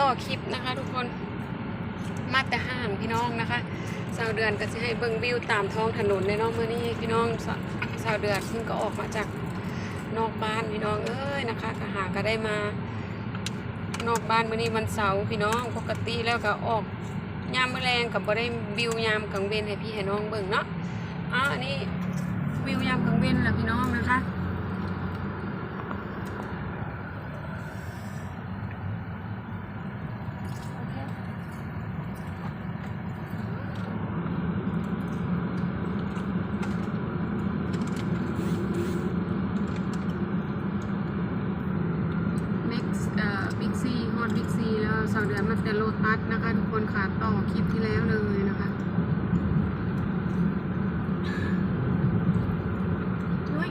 ต่อคลิปนะคะ ทุกคนมาแต่ห้างพี่น้องนะคะสาวเดือนก็จะให้เบิ่งวิวตามท้องถนนในน้องเมื่อนี้พี่น้องสาวเดือนซึ่งก็ออกมาจากนอกบ้านพี่น้องเอ้ยนะคะก็หาก็ได้มานอกบ้านเมื่อนี้วันเสาร์พี่น้องปกติแล้วก็ออกยามมื้อแรงกับบ่ได้วิวยามกลางเวนให้พี่ให้น้องเบิ่งเนาะอะอันนี้วิวยามกลางเวนแหละพี่น้องนะคะ เม็กซ์เอ่อบิ๊กซีฮอต บิ๊กซีแล้วสาวเดือนมาแต่โลตัสนะคะ ทุกคนค่ะต่อคลิปที่แล้วเลยนะคะอุ๊ย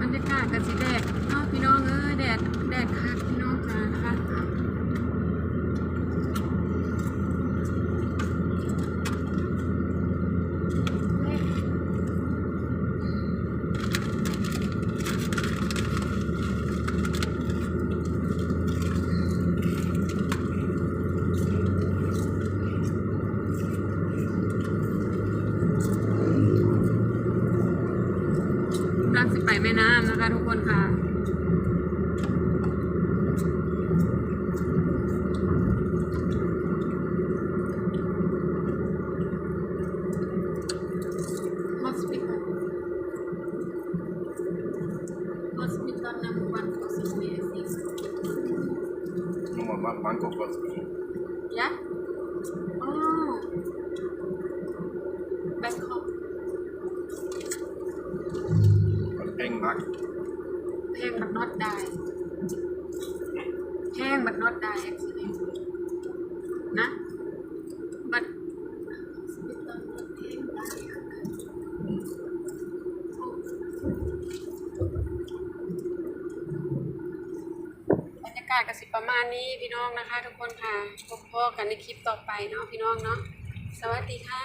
บรรยากาศกันสิแดดเนาะพี่น้องเอ้ยแดดแดดคักพี่น้องจ้านะคะ รังสิไปแม่น้ำนะคะ ทุกคนค่ะ Hospital. Hospital number one for CBSE. Nummer Ban- Bangkok Hospital. Yeah? เพ่งนักแพงบัด not die แพงบัด not die accident นะบัด hospital แพง die บรรยากาศก็สิประมาณนี้พี่น้องนะคะ ทุกคนค่ะพบกันในคลิปต่อไปเนาะพี่น้องเนาะสวัสดีค่ะ